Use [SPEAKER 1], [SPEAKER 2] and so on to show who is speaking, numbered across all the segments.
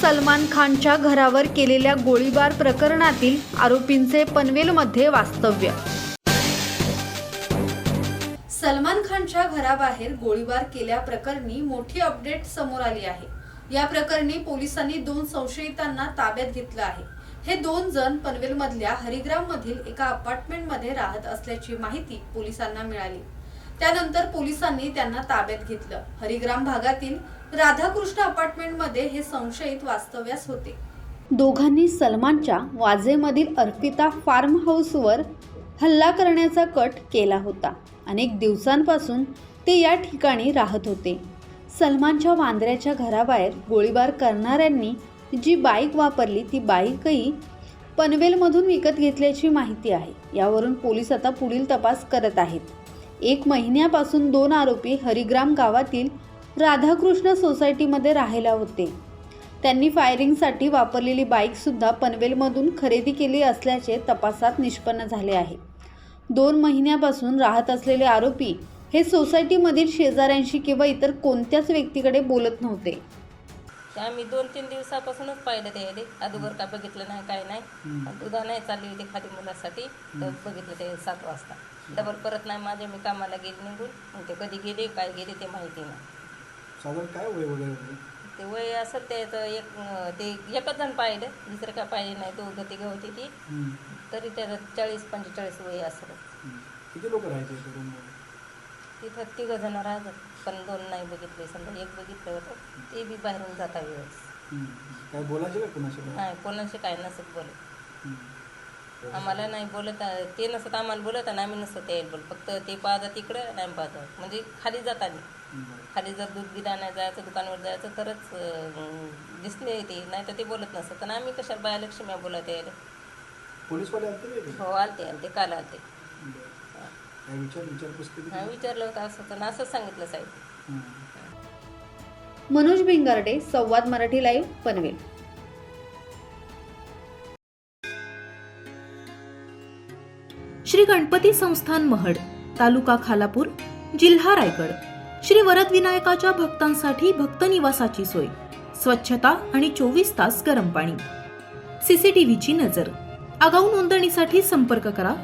[SPEAKER 1] सलमान खानच्या घरावर केलेल्या गोळीबार प्रकरणातील आरोपींचे पनवेलमध्ये वास्तव्य. सलमान खानच्या घराबाहेर गोळीबार केल्याप्रकरणी मोठी अपडेट समोर आली आहे. या प्रकरणी पोलिसांनी दोन संशयितांना ताब्यात घेतलं आहे. हे दोन जण पनवेलमधल्या हरिग्राम मधील एका अपार्टमेंटमध्ये राहत असल्याची माहिती पोलिसांना मिळाली. त्यानंतर पोलिसांनी त्यांना ताब्यात घेतलं. हरिग्राम भागातील राधाकृष्ण अपार्टमेंटमध्ये हे संशयित वास्तव्यास होते. दोघांनी सलमानच्या वाजेमधील अर्पिता फार्म हाऊसवर हल्ला करण्याचा कट केला होता. अनेक दिवसांपासून ते या ठिकाणी राहत होते. सलमानच्या वांद्र्याच्या घराबाहेर गोळीबार करणाऱ्यांनी जी बाईक वापरली ती बाईकही पनवेलमधून विकत घेतल्याची माहिती आहे. यावरून पोलीस आता पुढील तपास करत आहेत. एक महिन्यापासून दोन आरोपी हरिग्राम गावातील राधाकृष्ण सोसायटीमध्ये राहायला होते. त्यांनी फायरिंगसाठी वापरलेली बाईकसुद्धा पनवेलमधून खरेदी केली असल्याचे तपासात निष्पन्न झाले आहे. दोन महिन्यापासून राहत असलेले आरोपी हे सोसायटीमधील शेजाऱ्यांशी किंवा इतर कोणत्याच व्यक्तीकडे बोलत नव्हते.
[SPEAKER 2] ते आम्ही दोन तीन दिवसापासूनच पाहिलं ते यायले अगोदर काय बघितलं नाही काय नाही. दुधा नाही चालली होती खाली मुलासाठी तर बघितलं ते सात वाजता. डबल परत नाही माझे मी कामाला गेले निघून. मग ते कधी गेले काय गेले ते माहिती नाही.
[SPEAKER 3] साधारण काय वय वगैरे होते?
[SPEAKER 2] ते वय असं त्याचं एक ते एकच जण पाहिलं. दुसरं काय पाहिजे नाही. दोघं तिघं होती ती.
[SPEAKER 3] हम्म.
[SPEAKER 2] तरी त्याचं चाळीस पंचेचाळीस वय असं
[SPEAKER 3] हम्म. किती लोक राहायचे रूममध्ये
[SPEAKER 2] तिथं तिघं जण राहतात पण दोन नाही बघितले समजा एक बघितलं होतं ते बी बाहेरून जाता वेळेस.
[SPEAKER 3] काय बोलायचे का कुणाशी
[SPEAKER 2] नाही कोणाशी काय नसत बोलत. आम्हाला नाही बोलत ते नसत आम्हाला बोलत आणि आम्ही नसत यायला बोल फक्त ते पाहतात तिकडं नाही पाहतात म्हणजे खाली जाताना. खाली जर दूध गिरा नाही जायचं दुकानावर जायचं तरच अं, दिसले ते. नाही तर ते बोलत नसत. आणि आम्ही कशाला बाया लक्ष्मी बोलत यायला?
[SPEAKER 3] पोलीसवाले आलते का इथे?
[SPEAKER 2] हो आलते आलते. काल आलते.
[SPEAKER 3] बरं. काय विचार विचारपूस केली
[SPEAKER 2] हा विचारलं होतं असं तर असंच सांगितलं साहेब.
[SPEAKER 3] हम्म.
[SPEAKER 1] मनोज भिंगारडे संवाद मराठी लाईव्ह पनवेल.
[SPEAKER 4] श्री गणपती संस्थान महड तालुका खालापूर जिल्हा रायगड. श्री वरद विनायकाच्या भक्तांसाठी भक्त निवासाची सोय. स्वच्छता आणि चोवीस तास गरम पाणी. सीसीटीव्हीची नजर. आगाऊ नोंदणीसाठी संपर्क करा.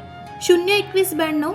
[SPEAKER 4] शून्य एकवीस ब्याण्णव